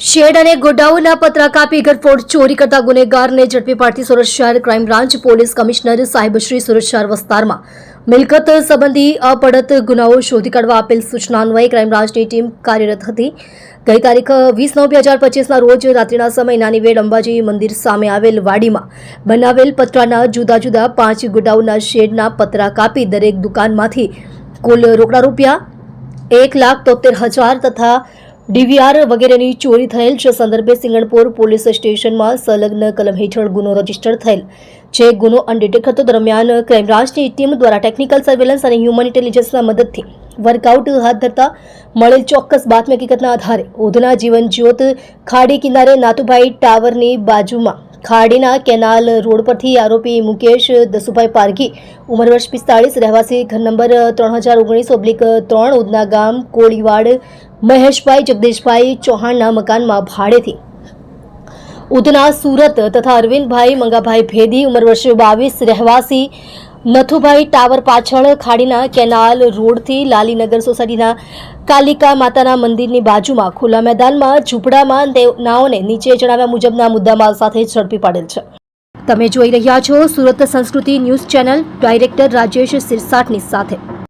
Shade અને ગોડાઉનના પતરા કાપી ઘરફોડ ચોરી કરતા ગુનેગારને ઝડપી પાડતી સુરત શહેર ક્રાઇમ બ્રાન્ચ પોલીસ કમિશનર સાહેબશ્રી સુરત શહેર વિસ્તારમાં મિલકત સંબંધી અપડત ગુનાઓ શોધી કાઢવા આપેલ સૂચના અન્વયે ક્રાઇમ બ્રાન્ચની ટીમ કાર્યરત હતી. ગઈ તારીખ વીસ નવ બે હજાર પચીસના રોજ રાત્રિના સમય નાની વેડ અંબાજી મંદિર સામે આવેલ વાડીમાં બનાવેલ પતરાના જુદા જુદા પાંચ ગોડાઉનના શેડના પતરા કાપી દરેક દુકાનમાંથી કુલ રોકડા રૂપિયા એક લાખ તોતેર હજાર તથા ડીવીઆર વગેરેની ચોરી થયેલ છે. સંદર્ભે સિંગણપુર પોલીસ સ્ટેશનમાં સંલગ્ન કલમ હેઠળ ગુનો રજિસ્ટર થયેલ જે ગુનો અનડિટેક હતો દરમિયાન ક્રાઇમબ્રાન્ચની ટીમ દ્વારા ટેકનિકલ સર્વેલન્સ અને હ્યુમન ઇન્ટેલિજન્સના મદદથી વર્કઆઉટ હાથ ધરતા મળેલ ચોક્કસ બાતમી હકીકતના આધારે ઉધના જીવન જ્યોત ખાડી કિનારે નાતુભાઈ ટાવરની બાજુમાં ખાડીના કેનાલ રોડ પરથી આરોપી મુકેશ દસુભાઈ પારઘી, ઉંમર વર્ષ પિસ્તાળીસ, રહેવાસી ઘર નંબર ત્રણ હજાર ઓગણીસ, ઓબ્લિક ત્રણ ઉદના ગામ, કોળીવાડ મહેશભાઈ જગદીશભાઈ ચૌહાણના મકાનમાં ભાડેથી. ઉધના સુરત તથા અરવિંદભાઈ મંગાભાઈ ભેદી ઉંમર વર્ષે બાવીસ, રહેવાસી નથુભાઈ ટાવર પાછળ ખાડીના કેનાલ રોડથી લાલીનગર સોસાયટીના કાલિકા માતાના મંદિરની બાજુમાં ખુલ્લા મેદાનમાં ઝૂંપડામાં નાઓને નીચે જણાવ્યા મુજબના મુદ્દામાલ સાથે ઝડપી પાડેલ છે. તમે જોઈ રહ્યા છો Surat Sanskriti news channel, director Rajesh સિરસાટની સાથે.